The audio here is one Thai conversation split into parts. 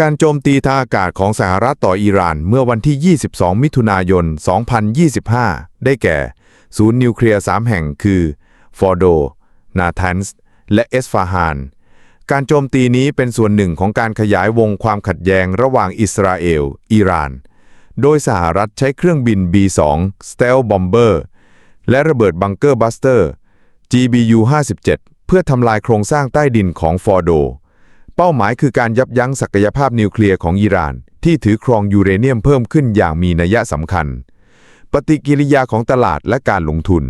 การโจมตีทางอากาศของสหรัฐต่ออิหร่านเมื่อวันที่ 22 มิถุนายน 2025 ได้แก่ ศูนย์นิวเคลียร์ 3 แห่งคือ ฟอร์โด นาทันส์และเอสฟาฮาน การโจมตีนี้เป็นส่วนหนึ่งของการขยายวงความขัดแย้งระหว่างอิสราเอล อิหร่าน โดยสหรัฐใช้เครื่องบิน B-2 Stealth Bomber และระเบิดบังเกอร์บัสเตอร์ GBU-57 เพื่อทำลายโครงสร้างใต้ดินของฟอร์โด เป้าหมายคือการยับยั้งศักยภาพนิวเคลียร์ของอิหร่าน ที่ถือครองยูเรเนียมเพิ่มขึ้นอย่างมีนัยสำคัญ ปฏิกิริยาของตลาดและการลงทุน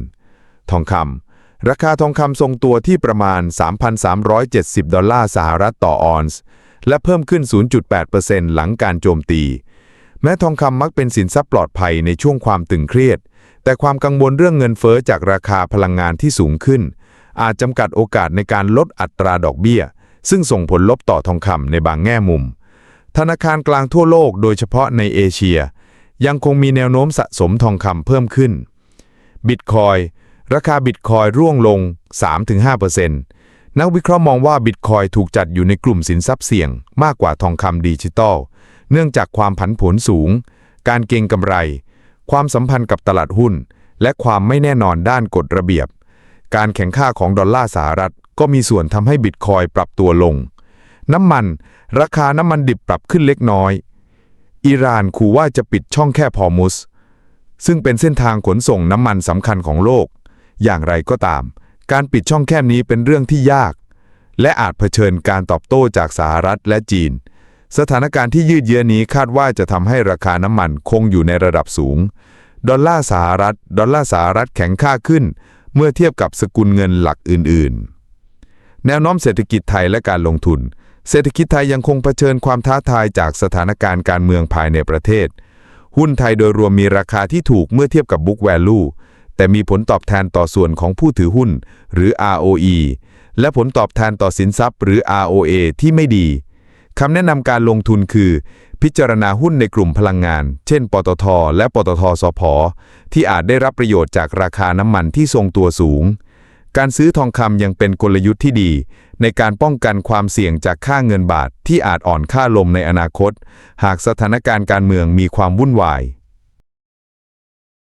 ทองคำราคาทองคำทรงตัวที่ประมาณ 3,370 ดอลลาร์สหรัฐต่อออนซ์ และเพิ่มขึ้น 0.8%หลังการโจมตี แม้ทองคำมักเป็นสินทรัพย์ปลอดภัยในช่วงความตึงเครียด แต่ความกังวลเรื่องเงินเฟ้อจากราคาพลังงานที่สูงขึ้น อาจจำกัดโอกาสในการลดอัตราดอกเบี้ย ซึ่งส่งผลลบต่อทองคำในบางแง่มุม ธนาคารกลางทั่วโลกโดยเฉพาะในเอเชีย ยังคงมีแนวโน้มสะสมทองคำเพิ่มขึ้น บิตคอยราคาบิตคอยร่วงลง 3-5%นักวิเคราะห์มองว่าบิตคอยถูกจัดอยู่ในกลุ่มสินทรัพย์เสี่ยง มากกว่าทองคำดิจิตอล เนื่องจากความผันผวนสูง การเก็งกำไร ความสัมพันธ์กับตลาดหุ้น และความไม่แน่นอนด้านกฎระเบียบ การแข่งค่าของดอลลาร์สหรัฐ ก็มีส่วนทำให้บิตคอยปรับตัวลง น้ำมัน ราคาน้ำมันดิบปรับขึ้นเล็กน้อย อิหร่านขู่ว่าจะปิดช่องแคบฮอมุส ซึ่งเป็นเส้นทางขนส่งน้ำมันสำคัญของโลก อย่างไรก็ตาม การปิดช่องแคบนี้เป็นเรื่องที่ยาก และอาจเผชิญการตอบโต้จากสหรัฐและจีน สถานการณ์ที่ยืดเยื้อนี้คาดว่าจะทำให้ราคาน้ำมันคงอยู่ในระดับสูง ดอลลาร์สหรัฐ ดอลลาร์สหรัฐแข็งค่าขึ้น เมื่อเทียบกับสกุลเงินหลักอื่น ๆ แนวโน้มเศรษฐกิจไทยและการลงทุน เศรษฐกิจไทยยังคงเผชิญความท้าทายจากสถานการณ์การเมืองภายในประเทศ หุ้นไทยโดยรวมมีราคาที่ถูกเมื่อเทียบกับ Book Value แต่มีผลตอบแทนต่อส่วนของผู้ถือหุ้น หรือ ROE และผลตอบแทนต่อสินทรัพย์ หรือ ROA ที่ไม่ดีคำแนะนำการลงทุนคือ พิจารณาหุ้นในกลุ่มพลังงาน เช่น ปตท และปตทสพที่อาจได้รับประโยชน์จากราคาน้ำมันที่ทรงตัวสูง การซื้อทองคำยังเป็นกลยุทธ์ที่ดี ในการป้องกันความเสี่ยงจากค่าเงินบาทที่อาจอ่อนค่าลมในอนาคต หากสถานการณ์การเมืองมีความวุ่นวาย